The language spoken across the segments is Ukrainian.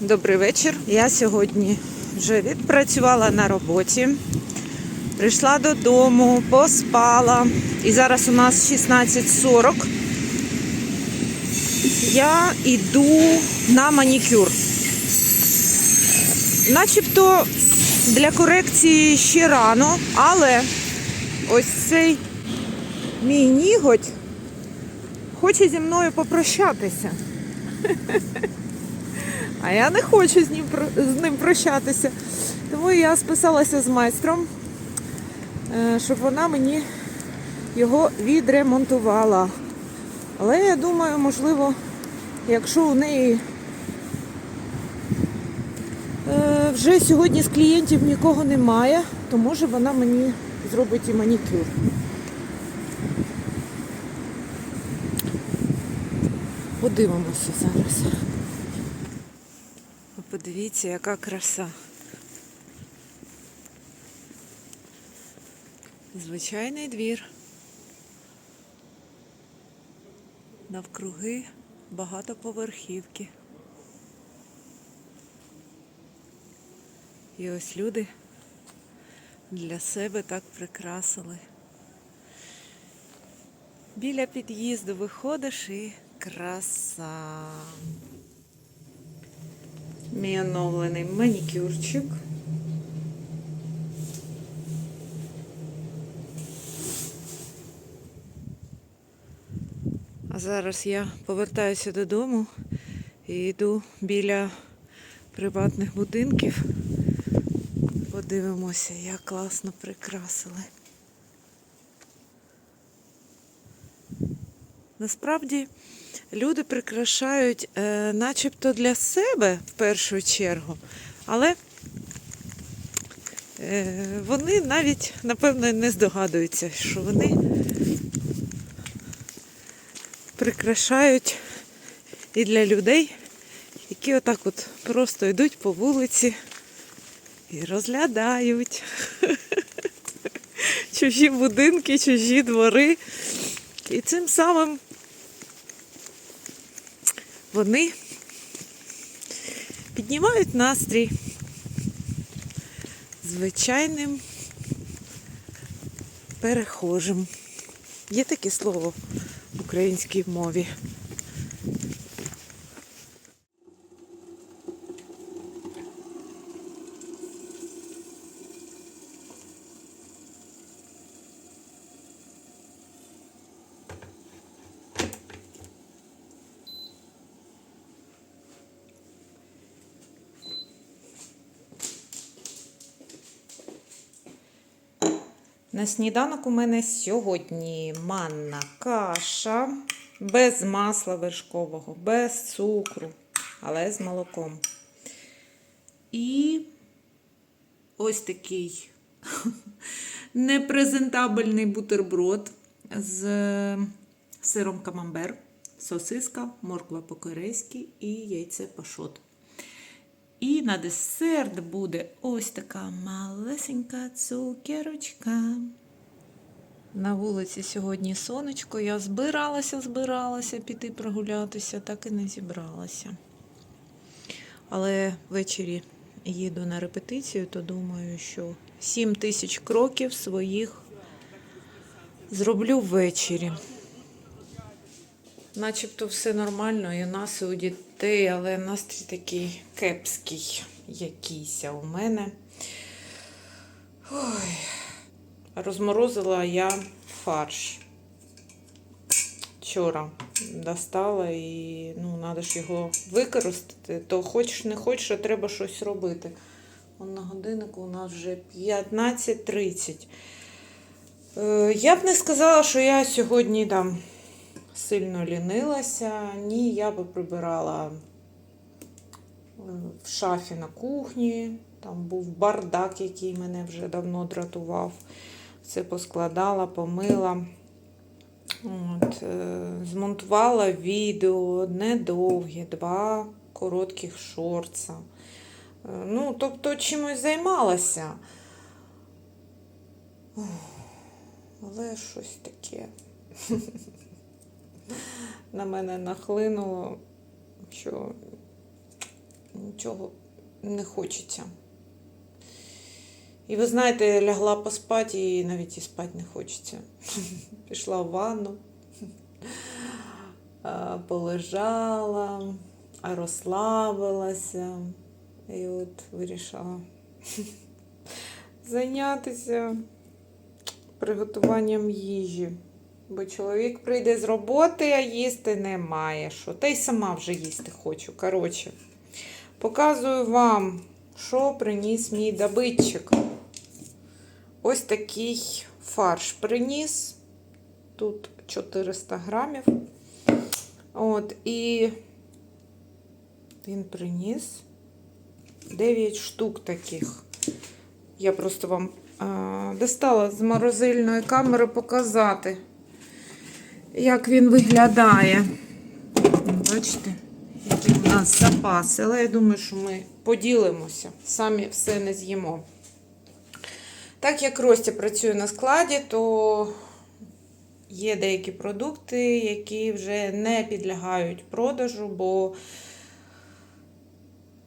Добрий вечір. Я сьогодні вже відпрацювала на роботі. Прийшла додому, поспала. І зараз у нас 16.40. Я йду на манікюр. Начебто для корекції ще рано, але ось цей мій ніготь хоче зі мною попрощатися. А я не хочу з ним, з ним прощатися. Тому я списалася з майстром, е, щоб вона мені його відремонтувала. Але я думаю, можливо, якщо у неї е, вже сьогодні з клієнтів нікого немає, то може вона мені зробить і манікюр. Подивимося зараз. Ви Подивіться, яка краса. Звичайний двір. Навкруги багатоповерхівки. І ось люди для себе так прикрасили. Біля під'їзду виходиш і краса. Мій оновлений манікюрчик. А зараз я повертаюся додому і йду біля приватних будинків. Подивимося, як класно прикрасили. Насправді люди прикрашають е, начебто для себе в першу чергу, але е, вони навіть, напевно, не здогадуються, що вони прикрашають і для людей, які отак от просто йдуть по вулиці і розглядають чужі будинки, чужі двори. І цим самим вони піднімають настрій звичайним перехожим. Є таке слово в українській мові. На сніданок у мене сьогодні манна каша без масла вершкового, без цукру, але з молоком. І ось такий непрезентабельний бутерброд з сиром камамбер, сосиска, морква по-корейськи і яйце пашот. І на десерт буде ось така малесенька цукерочка. На вулиці сьогодні сонечко. Я збиралася, збиралася піти прогулятися, так і не зібралася. Але ввечері їду на репетицію, то думаю, що 7 тисяч кроків своїх зроблю ввечері. Начебто все нормально, і у нас і у дітей, але настрій такий кепський якийсь у мене. Ой. Розморозила я фарш. Вчора достала і ну, треба ж його використати, то хочеш не хочеш, а треба щось робити. Он на годиннику у нас вже 15.30. Е, Я б не сказала, що я сьогодні там сильно лінилася. Ні, я би прибирала в шафі на кухні. Там був бардак, який мене вже давно дратував. Все поскладала, помила. От, е, змонтувала відео, одне довге, два коротких шорца. Е, Ну, тобто чимось займалася. Але щось таке на мене нахлинуло, що нічого не хочеться. І ви знаєте, я лягла поспати і навіть і спати не хочеться. Пішла в ванну, полежала, розслабилася. І от вирішила зайнятися приготуванням їжі. Бо чоловік прийде з роботи, а їсти немає що. Та й сама вже їсти хочу. Коротше, показую вам, що приніс мій добитчик. Ось такий фарш приніс. Тут 400 грамів. От, і він приніс 9 штук таких. Я просто вам а, достала з морозильної камери показати, як він виглядає. Бачите, який у нас запас. Але я думаю, що ми поділимося, самі все не з'їмо. Так як Ростя працює на складі, то є деякі продукти, які вже не підлягають продажу, бо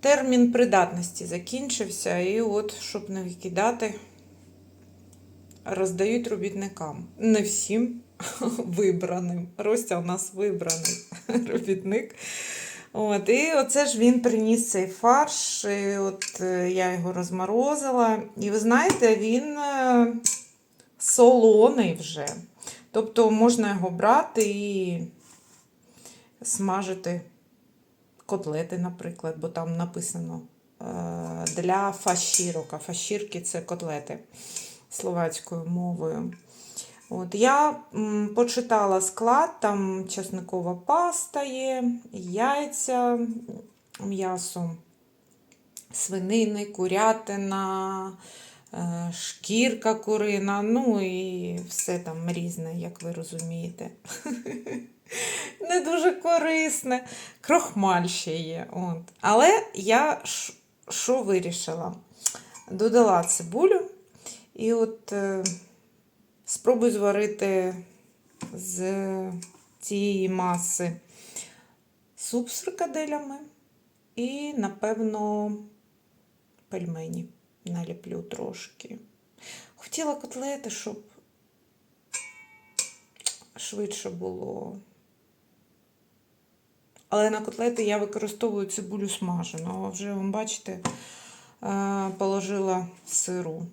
термін придатності закінчився. І от, щоб не викидати, роздають робітникам. Не всім вибраним. Ростя у нас вибраний робітник. От, і оце ж він приніс цей фарш. І от е, я його розморозила. І ви знаєте, він е, солоний вже. Тобто можна його брати і смажити котлети, наприклад, бо там написано е, для фашірок. А фашірки це котлети словацькою мовою. От, я м, почитала склад, там чесникова паста є, яйця, м'ясо свинини, курятина, е, шкірка курина, ну і все там різне, як ви розумієте. Не дуже корисне. Крохмаль ще є. От. Але я що вирішила? Додала цибулю і от е, спробую зварити з цієї маси суп з фрикаделями і, напевно, пельмені наліплю трошки. Хотіла котлети, щоб швидше було. Але на котлети я використовую цибулю смажену. А вже, ви бачите, е, положила сиру,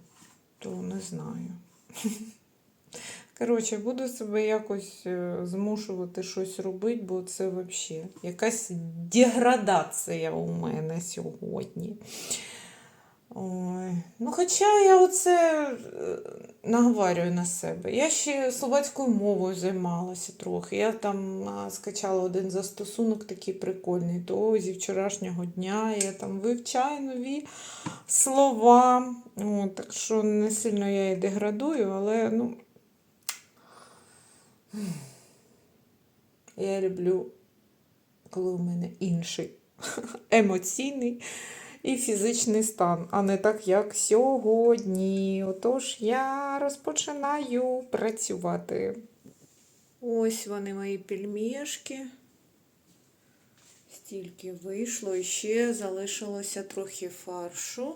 то не знаю. Коротше, буду себе якось е, змушувати щось робити, бо це взагалі якась деградація у мене сьогодні. Ой. Ну, хоча я оце е, наговорюю на себе. Я ще словацькою мовою займалася трохи. Я там скачала один застосунок такий прикольний. То зі вчорашнього дня я там вивчаю нові слова. О, так що не сильно я і деградую, але ну. Я люблю, коли у мене інший емоційний і фізичний стан, а не так, як сьогодні. Отож, я розпочинаю працювати. Ось вони мої пельмешки. Стільки вийшло, і ще залишилося трохи фаршу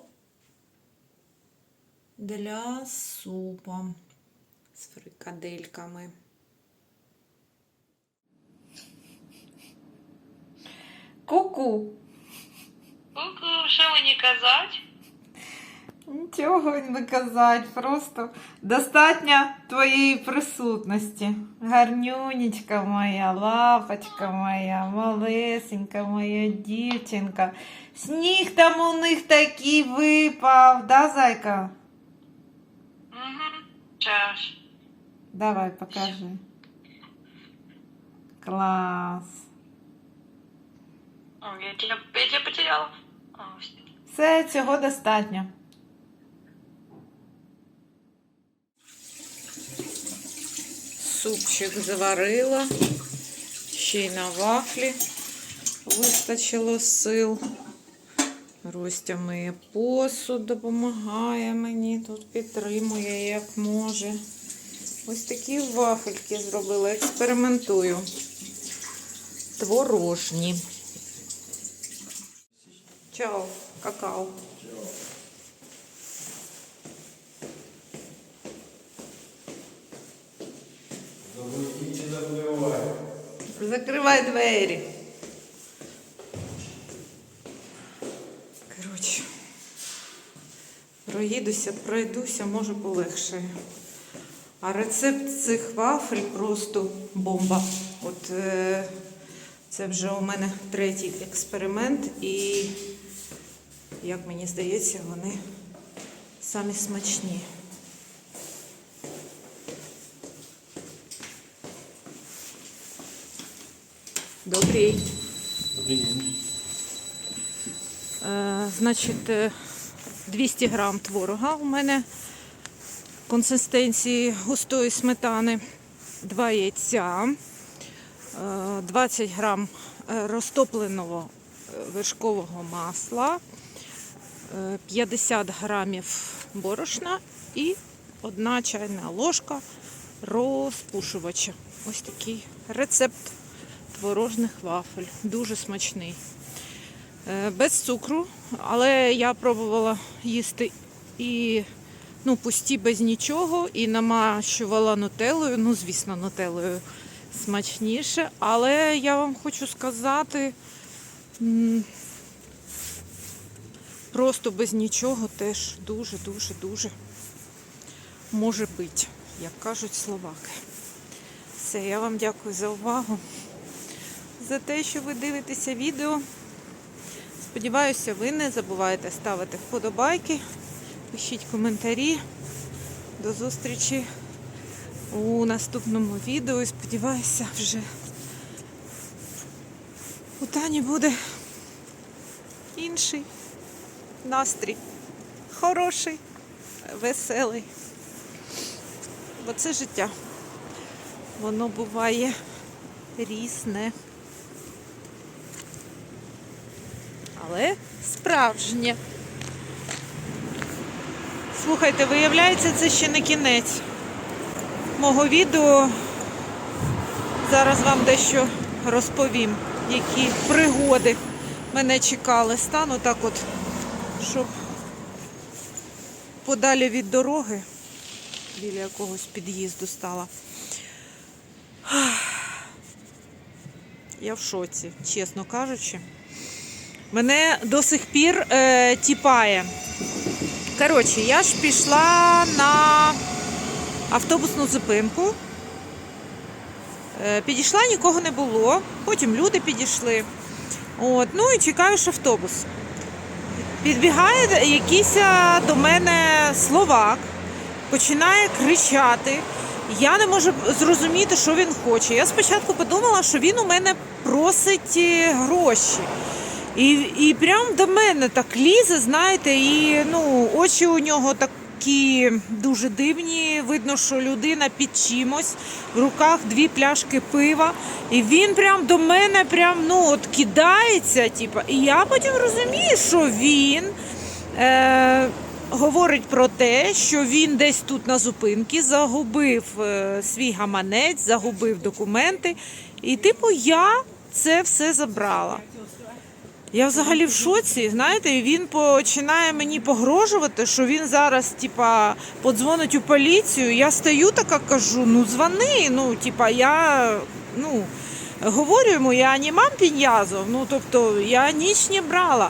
для супа з фрикадельками. Ку-ку. Ку-ку, що мені казать? Нічого не казати, просто достатньо твоєї присутності. Гарнюнечка моя, лапочка моя, малесенька моя дівчинка. Сніг там у них такий випав, да, зайка? Угу. Час. Давай, покажи. Клас. О, я тебя, я потеряла. А, ось. Все, цього достатньо. Супчик заварила, ще й на вафлі вистачило сил. Ростя миє посуд, допомагає мені, тут підтримує як може. Ось такі вафельки зробила, експериментую. Творожні. Чао, какао. Забливай. Закривай двері. Коротше, проїдуся, пройдуся, може полегшає. А рецепт цих вафель просто бомба. От е, це вже у мене третій експеримент, і, як мені здається, вони самі смачні. Добрий. Добрий день. Е, Значить, е, 200 грам творога у мене консистенції густої сметани, 2 яйця, е, 20 грам е, розтопленого е, вершкового масла, е, 50 грамів борошна і одна чайна ложка розпушувача. Ось такий рецепт творожних вафель. Дуже смачний. Е, Без цукру, але я пробувала їсти і ну, пусті без нічого, і намащувала нутеллою. Ну, звісно, нутеллою смачніше. Але я вам хочу сказати, просто без нічого теж дуже-дуже дуже може бути, як кажуть словаки. Все, я вам дякую за увагу, за те, що ви дивитеся відео. Сподіваюся, ви не забуваєте ставити вподобайки, пишіть коментарі. До зустрічі у наступному відео. І сподіваюся, вже у Тані буде інший настрій. Хороший, веселий. Бо це життя. Воно буває різне. але справжнє. Слухайте, виявляється, це ще не кінець мого відео. Зараз вам дещо розповім, які пригоди мене чекали. Стану так от, щоб подалі від дороги, біля якогось під'їзду стала. Я в шоці, чесно кажучи. Мене до сих пір е, тіпає. Коротше, я ж пішла на автобусну зупинку. Е, підійшла, нікого не було. Потім люди підійшли. От, ну і чекаю ж автобус. Підбігає якийсь до мене словак, починає кричати. Я не можу зрозуміти, що він хоче. Я спочатку подумала, що він у мене просить е, гроші. І, і прям до мене так лізе, знаєте, і ну, очі у нього такі дуже дивні. Видно, що людина під чимось, в руках дві пляшки пива. І він прям до мене прям, ну, от кидається. Типу. І я потім розумію, що він е, говорить про те, що він десь тут на зупинці загубив е, свій гаманець, загубив документи. І, типу, я це все забрала. Я взагалі в шоці, знаєте, він починає мені погрожувати, що він зараз, типа, подзвонить у поліцію. Я стою така, кажу, ну дзвони, ну, типа, я ну, говорю йому, я не мам піньязов, ну, тобто я ніч не брала.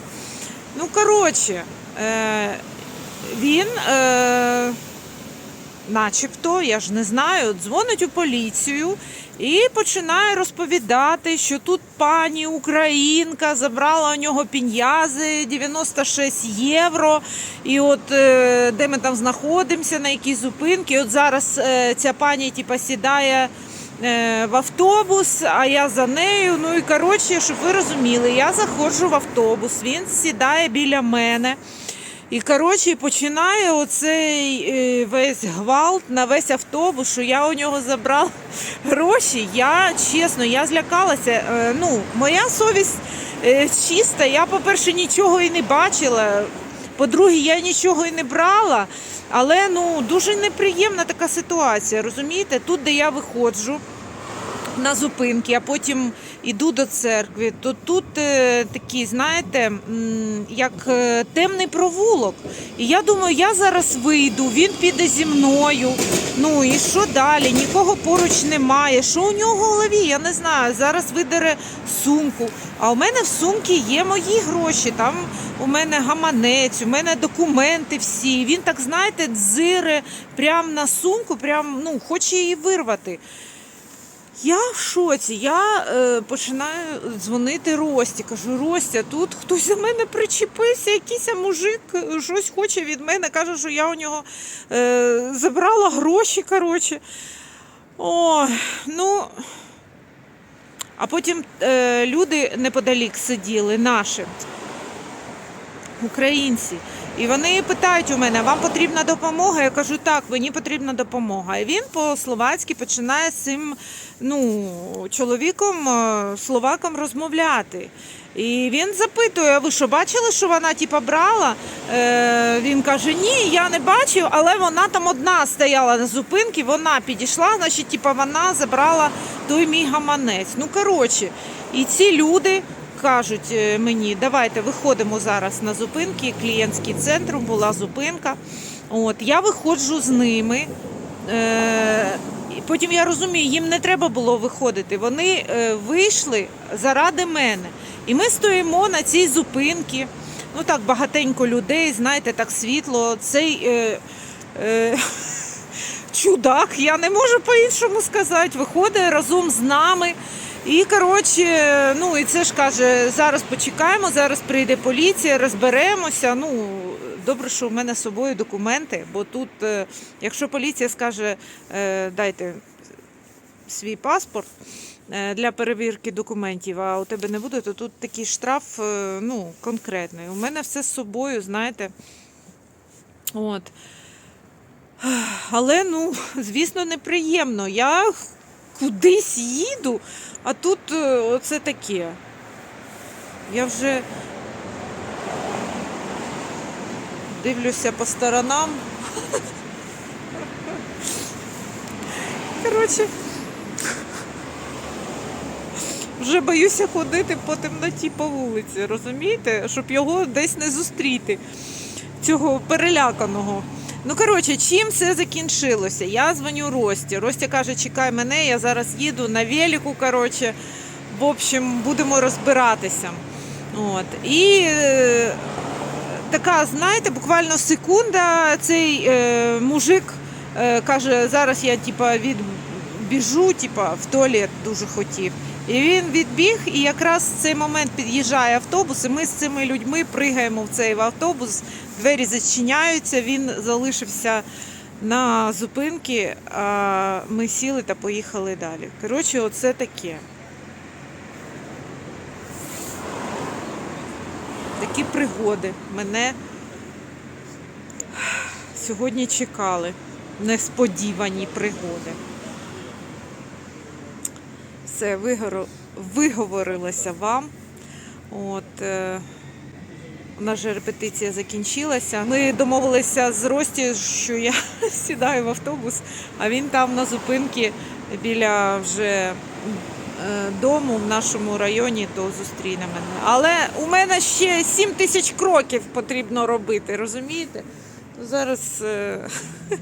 Ну, коротше, е, він, е, начебто, я ж не знаю, дзвонить у поліцію і починає розповідати, що тут пані Українка забрала у нього піньязи 96 євро. І от е, де ми там знаходимося, на якій зупинці. От зараз е, ця пані типа, сідає е, в автобус, а я за нею. Ну і коротше, щоб ви розуміли, я заходжу в автобус, він сідає біля мене. І коротше починає оцей е, весь гвалт на весь автобус, що я у нього забрала гроші. Я чесно, я злякалася. Е, ну, моя совість е, чиста. Я, по-перше, нічого і не бачила. По-друге, я нічого і не брала. Але ну дуже неприємна така ситуація. Розумієте? Тут, де я виходжу на зупинки, а потім іду до церкви, то тут е, такий, знаєте, як е, темний провулок. І я думаю, я зараз вийду, він піде зі мною. Ну і що далі? Нікого поруч немає. Що у нього в голові? Я не знаю. Зараз видере сумку. А у мене в сумці є мої гроші. Там у мене гаманець, у мене документи всі. Він так, знаєте, дзире прямо на сумку, прям ну, хоче її вирвати. Я в шоці. Я е, починаю дзвонити Рості. Кажу, Ростя, тут хтось за мене причепився, якийсь мужик е, щось хоче від мене. Каже, що я у нього е, забрала гроші. Коротше. О, ну. А потім е, люди неподалік сиділи, наші українці. І вони питають у мене, вам потрібна допомога? Я кажу, так, мені потрібна допомога. І він по-словацьки починає з цим ну, чоловіком, е, словаком розмовляти. І він запитує: а ви що бачили, що вона типа брала? Е, він каже: Ні, я не бачив, але вона там одна стояла на зупинці, вона підійшла, значить, типа вона забрала той мій гаманець. Ну коротше, і ці люди кажуть е, мені, давайте виходимо зараз на зупинки. Клієнтський центр була зупинка. От я виходжу з ними. Е, потім я розумію, їм не треба було виходити. Вони е, вийшли заради мене. І ми стоїмо на цій зупинці. Ну так багатенько людей, знаєте, так світло. Цей е, е, чудак, я не можу по-іншому сказати, виходить разом з нами. І коротше, ну і це ж каже, зараз почекаємо, зараз прийде поліція, розберемося. Ну добре, що в мене з собою документи, бо тут, е, якщо поліція скаже, е, дайте свій паспорт е, для перевірки документів, а у тебе не буде, то тут такий штраф ну, конкретний. У мене все з собою, знаєте. От. Але, ну, звісно, неприємно. Я кудись їду, а тут е, оце таке. Я вже дивлюся по сторонам. Коротше, вже боюся ходити по темноті по вулиці, розумієте? Щоб його десь не зустріти, цього переляканого. Ну, коротше, чим все закінчилося? Я дзвоню Рості. Ростя каже, чекай мене, я зараз їду на велику, коротше. В общем, будемо розбиратися. От. І е, така, знаєте, буквально секунда цей е, мужик е, каже, зараз я типа відбіжу, типа в туалет дуже хотів. І він відбіг, і якраз в цей момент під'їжджає автобус, і ми з цими людьми пригаємо в цей автобус, двері зачиняються, він залишився на зупинці, а ми сіли та поїхали далі. Коротше, оце таке. Такі пригоди мене сьогодні чекали. Несподівані пригоди. Вигоро- виговорилася вам. От, е, у нас же репетиція закінчилася. Ми домовилися з Рості, що я сідаю в автобус, а він там на зупинці біля вже е, дому в нашому районі, то зустріне мене. Але у мене ще 7 тисяч кроків потрібно робити, розумієте? Зараз е,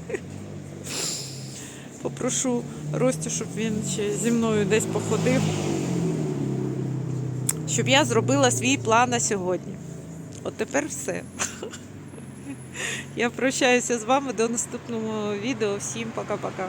попрошу Ростю, щоб він ще зі мною десь походив, щоб я зробила свій план на сьогодні. От тепер все. Я прощаюся з вами до наступного відео. Всім пока-пока.